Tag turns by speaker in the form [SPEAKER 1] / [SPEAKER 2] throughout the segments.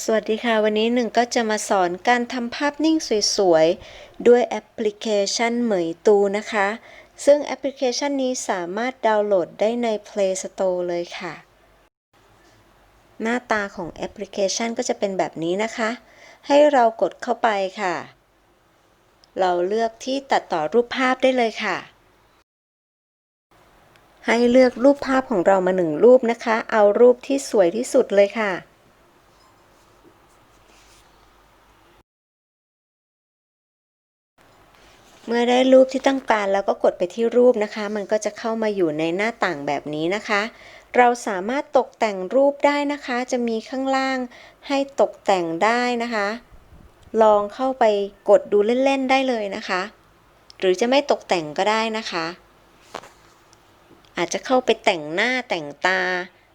[SPEAKER 1] สวัสดีค่ะ วันนี้หนึ่งก็จะมาสอนการทำภาพนิ่งสวยๆ ด้วยแอปพลิเคชันเหมยตูนะคะ ซึ่งแอปพลิเคชันนี้สามารถดาวน์โหลดได้ใน Play Store เลยค่ะ หน้าตาของแอปพลิเคชันก็จะเป็นแบบนี้นะคะ ให้เรากดเข้าไปค่ะ เราเลือกที่ตัดต่อรูปภาพได้เลยค่ะ ให้เลือกรูปภาพของเรามาหนึ่งรูปนะคะ เอารูปที่สวยที่สุดเลยค่ะ เมื่อได้รูปที่ต้องการแล้วก็กดไปที่รูปนะคะ มันก็จะเข้ามาอยู่ในหน้าต่างแบบนี้นะคะ เราสามารถตกแต่งรูปได้นะคะ จะมีข้างล่างให้ตกแต่งได้นะคะ ลองเข้าไปกดดูเล่นๆได้เลยนะคะ หรือจะไม่ตกแต่งก็ได้นะคะ อาจจะเข้าไปแต่งหน้าแต่งตา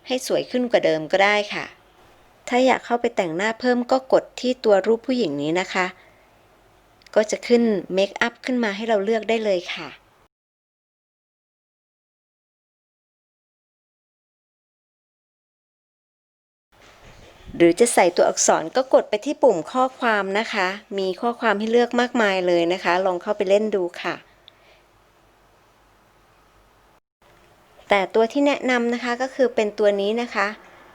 [SPEAKER 1] ให้สวยขึ้นกว่าเดิมก็ได้ค่ะ ถ้าอยากเข้าไปแต่งหน้าเพิ่มก็กดที่ตัวรูปผู้หญิงนี้นะคะ ก็จะขึ้นเมคอัพขึ้นมาให้เราเลือกได้เลยค่ะหรือจะใส่ตัวอักษรก็กดไปที่ปุ่มข้อความนะคะ มีข้อความให้เลือกมากมายเลยนะคะ ลองเข้าไปเล่นดูค่ะ แต่ตัวที่แนะนำนะคะก็คือเป็นตัวนี้นะคะ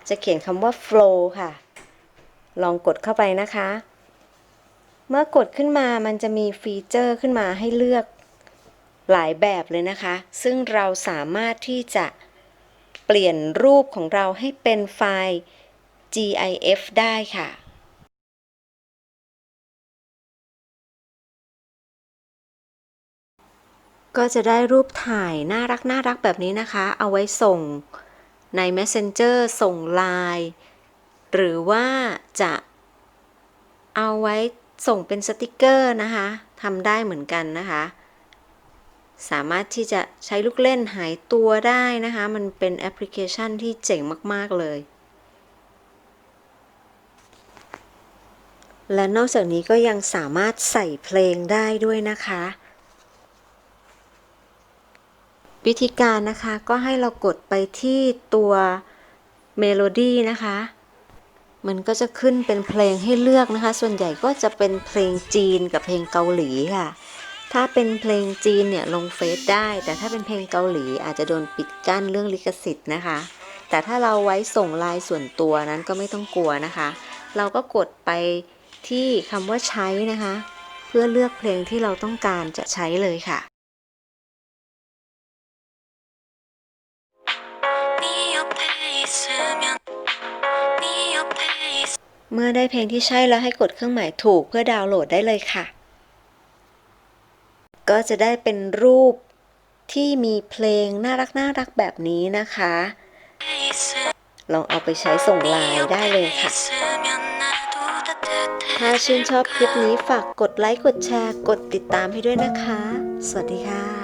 [SPEAKER 1] จะเขียนคำว่า flow ค่ะ ลองกดเข้าไปนะคะ เมื่อกดขึ้นมามันจะมีฟีเจอร์ขึ้นมาให้เลือกหลายแบบเลยนะคะ ซึ่งเราสามารถที่จะเปลี่ยนรูปของเราให้เป็นไฟล์ GIF ได้ค่ะ ก็จะได้รูปถ่ายน่ารักน่ารักแบบนี้นะคะ เอาไว้ส่งใน Messenger ส่งไลน์หรือว่าจะเอาไว้ ส่งเป็นสติกเกอร์นะคะทำได้เหมือนกันนะคะ สามารถที่จะใช้ลูกเล่นหายตัวได้นะคะ มันเป็นแอปพลิเคชันที่เจ๋งมาก ๆ เลย และนอกจากนี้ก็ยังสามารถใส่เพลงได้ด้วยนะคะ วิธีการนะคะก็ให้เรากดไปที่ตัวเมโลดี้นะคะ มันก็จะขึ้นเป็นเพลงให้เลือกนะคะ ส่วนใหญ่ก็จะเป็นเพลงจีนกับเพลงเกาหลีค่ะ ถ้าเป็นเพลงจีนเนี่ยลงเฟซได้ แต่ถ้าเป็นเพลงเกาหลีอาจจะโดนปิดกั้นเรื่องลิขสิทธิ์นะคะ แต่ถ้าเราไว้ส่งไลน์ส่วนตัวนั้นก็ไม่ต้องกลัวนะคะ เราก็กดไปที่คำว่าใช้นะคะ เพื่อเลือกเพลงที่เราต้องการจะใช้เลยค่ะ เมื่อได้เพลงที่ใช่แล้วให้กดเครื่องหมายถูกเพื่อดาวน์โหลดได้เลยค่ะ ก็จะได้เป็นรูปที่มีเพลงน่ารักน่ารักแบบนี้นะคะ ลองเอาไปใช้ส่งไลน์ได้เลยค่ะ ถ้าชื่นชอบคลิปนี้ฝากกดไลค์ กดแชร์ กดติดตามให้ด้วยนะคะ สวัสดีค่ะ